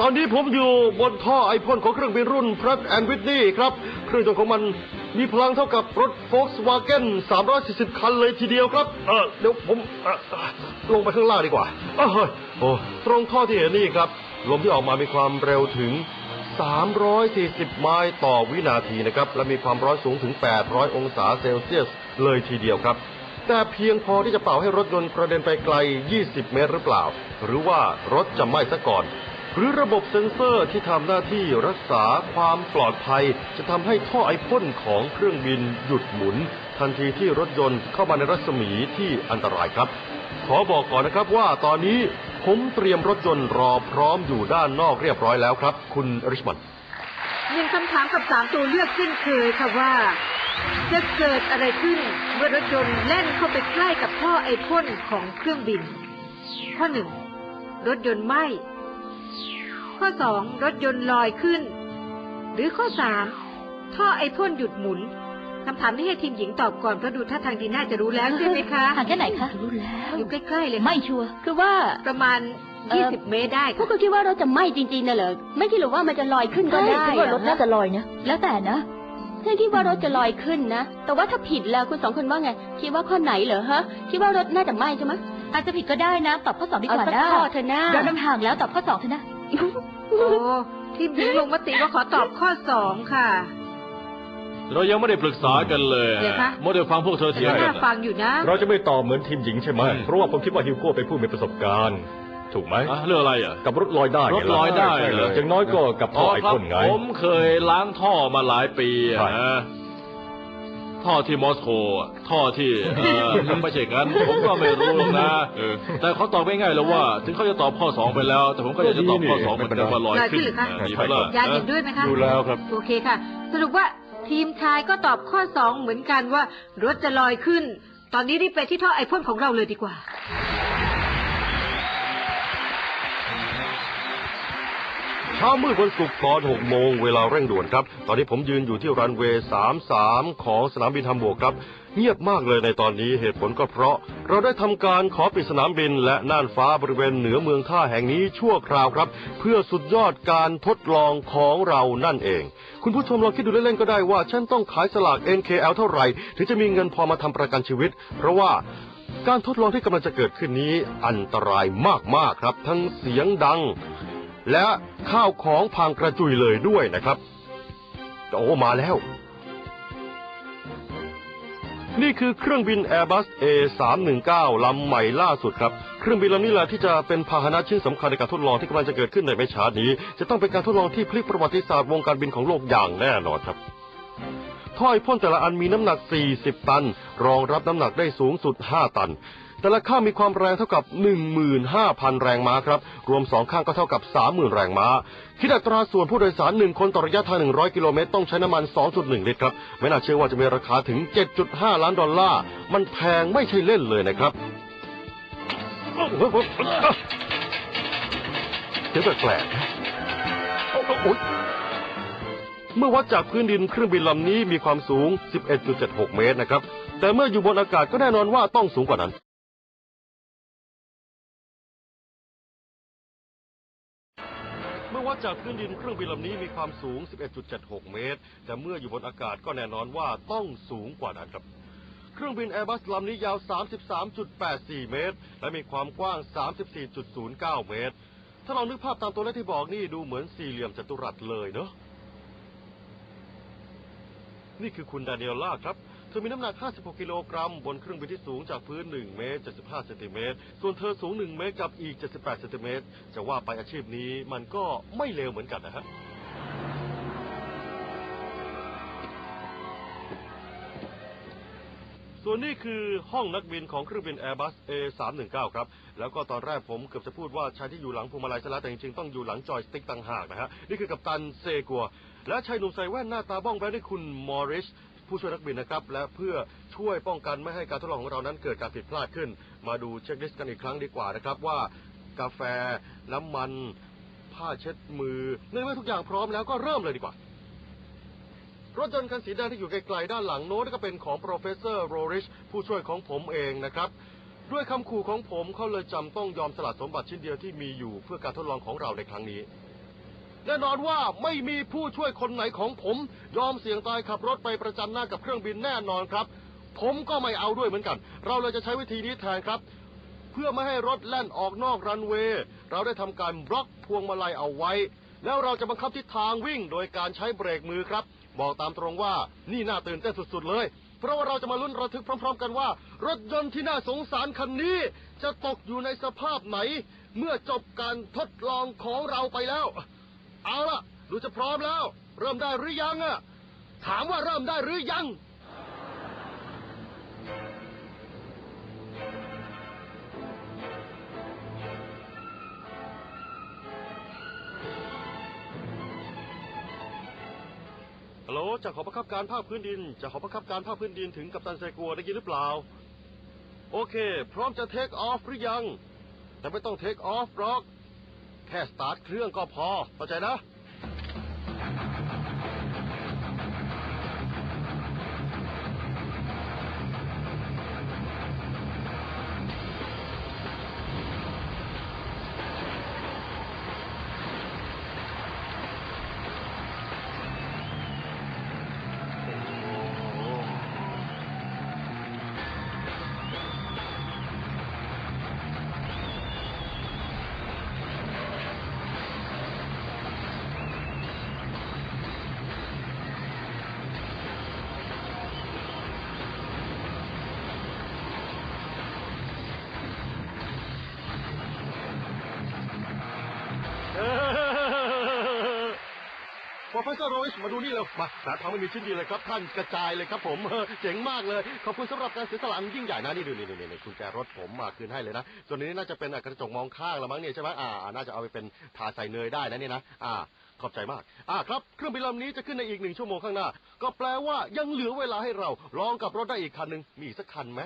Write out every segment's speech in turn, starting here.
ตอนนี้ผมอยู่บนท่อไอพ่นของเครื่องบินรุ่น Pratt and Whitney ครับ เครื่องยนต์ของมันมีพลังเท่ากับรถ Volkswagen 340 คันเลยทีเดียวครับ เออเดี๋ยวผมลงไปข้างล่างดีกว่าเอ้ยโอ้ตรงท่อที่เห็นนี่ครับ ลมที่ออกมามีความเร็วถึง 340 ไมล์ต่อวินาทีนะครับ และมีความร้อนสูงถึง 800 องศาเซลเซียสเลยทีเดียวครับ แต่เพียงพอที่จะเป่าให้รถยนต์กระเด็นไปไกล 20 เมตรหรือเปล่า หรือว่ารถจะไหม้ซะก่อน หรือระบบเซ็นเซอร์ที่ทำหน้าที่รักษาความปลอดภัย จะทำให้ท่อไอพ่นของเครื่องบินหยุดหมุน ทันทีที่รถยนต์เข้ามาในรัศมีที่อันตรายครับ ขอบอกก่อนนะครับว่าตอนนี้ผมเตรียมรถยนต์รอพร้อมอยู่ด้านนอกเรียบร้อยแล้วครับ คุณริชมอนด์หนึ่งคำถามกับสามตัวเลือกเช่นเคยค่ะว่า จะเกิดอะไรขึ้นเมื่อรถยนต์แล่นเข้าไปใกล้กับท่อไอพ่นของเครื่องบิน ข้อหนึ่งรถยนต์ไหม้ ข้อสองรถยนต์ลอยขึ้น หรือข้อสามท่อไอพ่นหยุดหมุนคำถามนี้ให้ทีมหญิงตอบก่อนเพราะดูท่าทางดีน่าจะรู้แล้วใช่ไหมคะห่างแค่ไหนคะรู้แล้วอยู่ใกล้ๆเลยค่ะไม่ชัวร์คือว่าประมาณเอ่อ20เมตรได้พวกค่ะเขาคิดว่ารถจะไหม้จริงๆนะเหรอไม่คิดหรือว่ามันจะลอยขึ้นก็ได้คิดว่ารถน่าจะลอยนะแล้วแต่นะ ฉันคิดว่ารถจะลอยขึ้นนะ แต่ว่าถ้าผิดแล้วคุณสองคนว่าไง คิดว่าข้อไหนเหรอฮะ คิดว่ารถน่าจะไหม้ใช่ไหมอาจจะผิดก็ได้นะ ตอบข้อสองดีกว่าเอาสักนะข้อเถอะนะเรานำห่างแล้วตอบข้อสองเถอะนะ โอ้ทีมหญิงลงมติว่าขอตอบข้อสองค่ะ เรายังไม่ได้ปรึกษากันเลยเดี๋ยวคะโมเดลฟังพวกเธอแต่เถียงก็กัน่านฟังอยู่นะเราจะไม่ตอบเหมือนทีมหญิงใช่ไหมอืมเพราะว่าผมคิดว่าฮิวโก้เป็นผู้มีประสบการณ์ ถูกไหมอะเรื่องอะไรอะ กับรถลอยได้รถลอยได้ใช่เหรอ อย่างน้อยก็กับท่อไอครับพ่นไง ผมเคยล้างท่อมาหลายปีอะใช่ นะท่อที่มอสโกอะท่อที่เออไม่ใช่กันผมก็ไม่รู้หรอกนะเออแต่เขาตอบง่ายๆแล้วว่า ถึงเขาจะตอบข้อสองไปแล้ว แต่ผมก็อยากจะตอบข้อสองเหมือนกันว่าลอยลอยขึ้ขึ้นนหรือคะนะดีไหมล่ะยายเห็นด้วยไหมคะ ดูแล้วครับ โอเคค่ะ สรุปว่าทีมชายก็ตอบข้อสองเหมือนกันว่ารถจะลอยขึ้น ตอนนี้รีบไปที่ท่อไอพ่นของเราเลยดีกว่า เช้ามืดวันศุกร์ตอน6โมงเวลาเร่งด่วนครับ ตอนนี้ผมยืนอยู่ที่รันเวย์ 33 ของสนามบินฮัมบูร์กครับ เงียบมากเลยในตอนนี้เหตุผลก็เพราะ เราได้ทำการขอปิดสนามบิน และน่านฟ้าบริเวณเหนือเมืองท่าแห่งนี้ชั่วคราวครับ เพื่อสุดยอดการทดลองของเรานั่นเอง คุณผู้ชมลองคิดดูเล่นๆก็ได้ว่าฉันต้องขายสลาก NKL เท่าไหร่ถึงจะมีเงินพอมาทำประกันชีวิต เพราะว่าการทดลองที่กำลังจะเกิดขึ้นนี้อันตรายมากๆครับ ทั้งเสียงดัง และข้าวของพังกระจุยเลยด้วยนะครับ โอ้มาแล้ว นี่คือเครื่องบิน Airbus A319 ลำใหม่ล่าสุดครับ เครื่องบินลำนี้แหละที่จะเป็นพาหนะชิ้นสำคัญในการทดลองที่กำลังจะเกิดขึ้นในไม่ช้านี้ จะต้องเป็นการทดลองที่พลิกประวัติศาสตร์วงการบินของโลกอย่างแน่นอนครับท่อไอพ่นแต่ละอันมีน้ำหนัก 40 ตัน รองรับน้ำหนักได้สูงสุด 5 ตัน แต่ละข้างมีความแรงเท่ากับ 15,000 แรงม้าครับ รวม 2 ข้างก็เท่ากับ 30,000 แรงม้า คิดอัตราส่วนผู้โดยสาร 1 คนต่อระยะทาง 100 กิโลเมตร ต้องใช้น้ำมัน 2.1 ลิตรครับ ไม่น่าเชื่อว่าจะมีราคาถึง 7.5 ล้านดอลลาร์ มันแพงไม่ใช่เล่นเลยนะครับเดี๋ยวแปลกๆเมื่อวัดจากพื้นดินเครื่องบินลำนี้มีความสูง 11.76 เมตรนะครับ แต่เมื่ออยู่บนอากาศก็แน่นอนว่าต้องสูงกว่านั้น เมื่อวัดจากพื้นดินเครื่องบินลำนี้มีความสูง 11.76 เมตร แต่เมื่ออยู่บนอากาศก็แน่นอนว่าต้องสูงกว่านั้นครับ เครื่องบิน Airbus ลำนี้ยาว 33.84 เมตร และมีความกว้าง 34.09 เมตร ถ้าเรานึกภาพตามตัวเลขที่บอกนี่ดูเหมือนสี่เหลี่ยมจัตุรัสเลยเนอะนี่คือคุณดาเนียล่าครับ เธอมีน้ำหนัก 56 กิโลกรัม บนเครื่องบินที่สูงจากพื้น 1 เมตร 75 เซนติเมตร ส่วนเธอสูง 1 เมตรกับอีก 78 เซนติเมตร จะว่าไปอาชีพนี้มันก็ไม่เลวเหมือนกันนะฮะส่วนนี้คือห้องนักบินของเครื่องบิน Airbus A319 ครับ แล้วก็ตอนแรกผมเกือบจะพูดว่าชายที่อยู่หลังพวงมาลัยซะแล้วแต่จริงๆ ต้องอยู่หลังจอยสติ๊กต่างหากนะฮะ นี่คือกัปตันเซกัว และชายหนุ่มใส่แว่นหน้าตาบ้องแบ๊วนี่คุณมอริส ผู้ช่วยนักบินนะครับและเพื่อช่วยป้องกันไม่ให้การทดลองของเรานั้นเกิดการผิดพลาดขึ้น มาดูเช็คลิสต์กันอีกครั้งดีกว่านะครับว่ากาแฟน้ำมัน ผ้าเช็ดมือเนื่องจากทุกอย่างพร้อมแล้วก็เริ่มเลยดีกว่า รถยนต์คันสีแดงที่อยู่ไกลๆด้านหลังโน้นก็เป็นของ Professor Rorish ผู้ช่วยของผมเองนะครับด้วยคำขู่ของผมเขาเลยจำต้องยอมสละสมบัติชิ้นเดียวที่มีอยู่เพื่อการทดลองของเราในครั้งนี้ แน่นอนว่าไม่มีผู้ช่วยคนไหนของผม ยอมเสี่ยงตายขับรถไปประจันหน้ากับเครื่องบินแน่นอนครับ ผมก็ไม่เอาด้วยเหมือนกัน เราเลยจะใช้วิธีนี้แทนครับ เพื่อไม่ให้รถแล่นออกนอกรันเวย์เราได้ทำการบล็อกพวงมาลัยเอาไว้ แล้วเราจะบังคับทิศทางวิ่งโดยการใช้เบรกมือครับ บอกตามตรงว่านี่น่าตื่นเต้นสุด ๆ เลย เพราะว่าเราจะมาลุ้นระทึกพร้อม ๆ กันว่า รถยนต์ที่น่าสงสารคันนี้ จะตกอยู่ในสภาพไหน เมื่อจบการทดลองของเราไปแล้ว เอาล่ะ ดูจะพร้อมแล้ว เริ่มได้หรือยังอะถามว่าเริ่มได้หรือยัง ฮัลโหลจากหอประคับการภาคพื้นดินจากหอประคับการภาคพื้นดินถึงกัปตันไซกัวได้ยินหรือเปล่า โอเค พร้อมจะเทคออฟหรือยัง แต่ไม่ต้องเทคออฟหรอก แค่สตาร์ทเครื่องก็พอ เข้าใจนะ เฟสเซอร์โรยมาดูนี่เร็วมาหาทางไม่มีชิ้นดีเลยครับ ท่านกระจายเลยครับผมเจ๋งมากเลย ขอบคุณสำหรับการเสียสละอันยิ่งใหญ่นะนี่ดูนี่นี่นี่คุณแจรถผมมาคืนให้เลยนะ ส่วนนี้น่าจะเป็นกระจกมองข้างละมั้งเนี่ยใช่ไหมอ่า น่าจะเอาไปเป็นทาใส่เนยได้นะเนี่ยนะอ่าขอบใจมาก อ่าครับ เครื่องบินลำนี้จะขึ้นในอีกหนึ่งชั่วโมงข้างหน้า ก็แปลว่ายังเหลือเวลาให้เรา ลองกับรถได้อีกคันหนึ่งมีสักคันไหม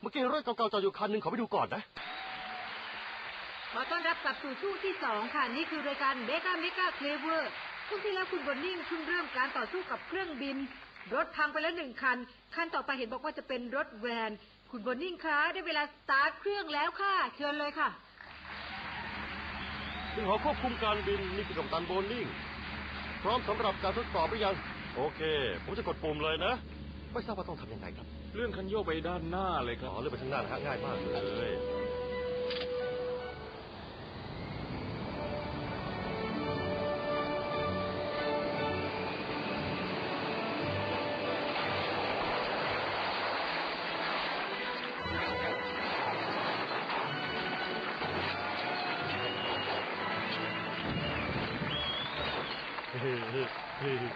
เมื่อกี้รถเก่าๆจอดอยู่คันหนึ่งขอไปดูก่อนนะ ขอต้อนรับกลับสู่ช่วงที่สองค่ะ นี่คือรายการเบก้าเมกาเคลเวอร์ ช่วงที่แล้วคุณบอนนิ่งเพิ่งเริ่มการต่อสู้กับเครื่องบิน รถพังไปแล้วหนึ่งคัน คันต่อไปเห็นบอกว่าจะเป็นรถแวน คุณบอนนิ่งคะ ได้เวลาสตาร์ทเครื่องแล้วค่ะ เชิญเลยค่ะถึงหอควบคุมการบินนี่คือกัปตันโบนนิ่ง พร้อมสำหรับการทดสอบหรือยัง โอเค ผมจะกดปุ่มเลยนะ ไม่ทราบว่าต้องทำยังไงครับ เลื่อนคันโยกไปด้านหน้าเลยคอ๋รับอเลื่อนไปข้างหน้านะฮะง่ายมากเลย hı hı.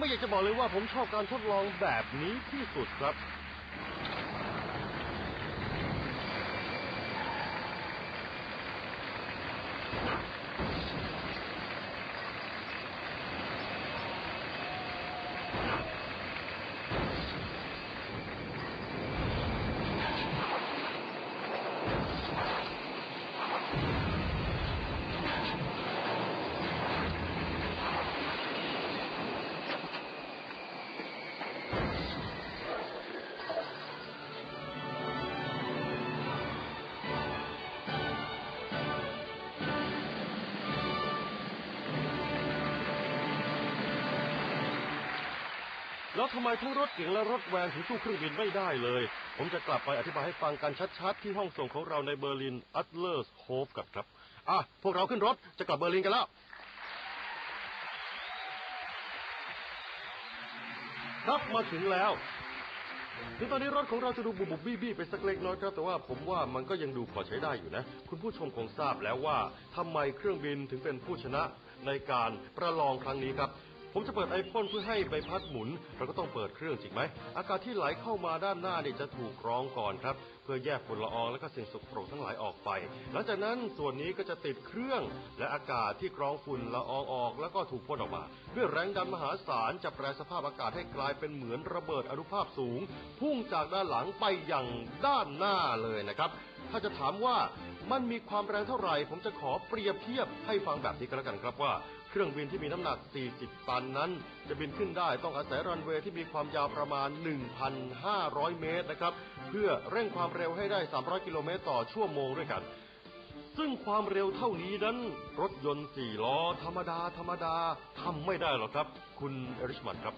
ไม่อยากจะบอกเลยว่าผมชอบการทดลองแบบนี้ที่สุดครับ แล้วทำไมทั้งรถเก๋งและรถแวนถึงสู้เครื่องบินไม่ได้เลย ผมจะกลับไปอธิบายให้ฟังกันชัดๆ ที่ห้องส่งของเราในเบอร์ลินอัตเลอร์สโฮฟกับครับ อะ พวกเราขึ้นรถจะกลับเบอร์ลินกันแล้ว ครับมาถึงแล้วถึงตอนนี้รถของเราจะดูบุบบุบบี้บี้ไปสักเล็กน้อยครับแต่ว่าผมว่ามันก็ยังดูพอใช้ได้อยู่นะ คุณผู้ชมคงทราบแล้วว่าทำไมเครื่องบินถึงเป็นผู้ชนะในการประลองครั้งนี้ครับ ผมจะเปิดไอพ่นเพื่อให้ใบพัดหมุน เราก็ต้องเปิดเครื่องจริงไหม อากาศที่ไหลเข้ามาด้านหน้าเนี่ยจะถูกกรองก่อนครับ เพื่อแยกฝุ่นละอองและก็สิ่งสกปรกทั้งหลายออกไป หลังจากนั้นส่วนนี้ก็จะติดเครื่อง และอากาศที่กรองฝุ่นละอองออก แล้วก็ถูกพ่นออกมา ด้วยแรงดันมหาศาลจะแปลสภาพอากาศให้กลายเป็นเหมือนระเบิดอนุภาพสูง พุ่งจากด้านหลังไปอย่างด้านหน้าเลยนะครับ ถ้าจะถามว่า มันมีความแรงเท่าไหร่ ผมจะขอเปรียบเทียบให้ฟังแบบนี้ก็แล้วกันครับว่า เครื่องบินที่มีน้ำหนัก 40 ตันนั้น จะบินขึ้นได้ต้องอาศัยรันเวย์ที่มีความยาวประมาณ 1,500 เมตรนะครับ เพื่อเร่งความเร็วให้ได้ 300 กิโลเมตรต่อชั่วโมงด้วยกัน ซึ่งความเร็วเท่านี้นั้น รถยนต์4ล้อธรรมดาธรรมดาทำไม่ได้หรอกครับ คุณเอริชมันครับ